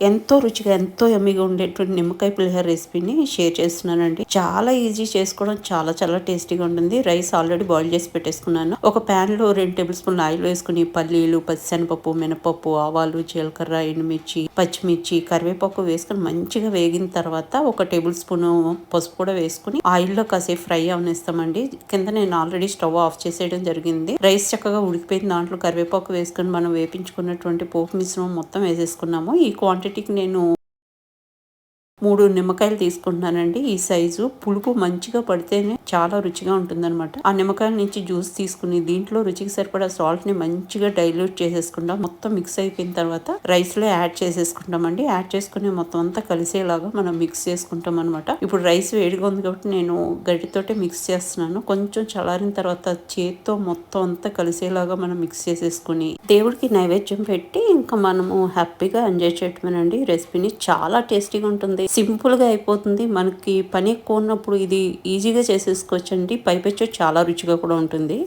ఎంతో రుచిగా ఎంతో ఎమ్మిగా ఉండేటువంటి నిమ్మకాయ పులిహోర రెసిపీని షేర్ చేస్తున్నానండి. చాలా ఈజీ చేసుకోవడం చాలా చాలా టేస్టీగా ఉంటుంది. రైస్ ఆల్రెడీ బాయిల్ చేసి పెట్టేసుకున్నాను. ఒక ప్యాన్లో రెండు టేబుల్ స్పూన్ ఆయిల్ వేసుకుని పల్లీలు పచ్చిశనపప్పు మినపప్పు ఆవాలు జీలకర్ర ఎండుమిర్చి పచ్చిమిర్చి కరివేపాకు వేసుకుని మంచిగా వేగిన తర్వాత ఒక టేబుల్ స్పూన్ పసుపు కూడా వేసుకుని ఆయిల్లో కాసేపు ఫ్రై అవనిస్తామండి. కింద నేను ఆల్రెడీ స్టవ్ ఆఫ్ చేసేయడం జరిగింది. రైస్ చక్కగా ఉడికిపోయిన దాంట్లో కరివేపాకు వేసుకుని మనం వేపించుకున్నటువంటి పోపు మిశ్రమం మొత్తం వేసేసుకున్నాము. ఈ క్వాంటిటీ క్వాంటిటీకి నేను మూడు నిమ్మకాయలు తీసుకుంటున్నానండి. ఈ సైజు పులుపు మంచిగా పడితేనే చాలా రుచిగా ఉంటుందన్నమాట. ఆ నిమ్మకాయల నుంచి జ్యూస్ తీసుకుని దీంట్లో రుచికి సరిపడా సాల్ట్ని మంచిగా డైల్యూట్ చేసేసుకుంటాం. మొత్తం మిక్స్ అయిపోయిన తర్వాత రైస్లో యాడ్ చేసేసుకుంటామండి. యాడ్ చేసుకుని మొత్తం అంతా కలిసేలాగా మనం మిక్స్ చేసుకుంటాం అనమాట ఇప్పుడు రైస్ వేడిగా ఉంది కాబట్టి నేను గడ్డితోటే మిక్స్ చేస్తున్నాను. కొంచెం చల్లారిన తర్వాత చేత్తో మొత్తం అంతా కలిసేలాగా మనం మిక్స్ చేసేసుకుని దేవుడికి నైవేద్యం పెట్టి ఇంకా మనము హ్యాపీగా ఎంజాయ్ చేయటమేనండి. రెసిపీని చాలా టేస్టీగా ఉంటుంది. సింపుల్గా అయిపోతుంది. మనకి పని ఎక్కువ ఉన్నప్పుడు ఇది ఈజీగా చేసేసుకోవచ్చండి. పైపెచ్చు చాలా రుచిగా కూడా ఉంటుంది.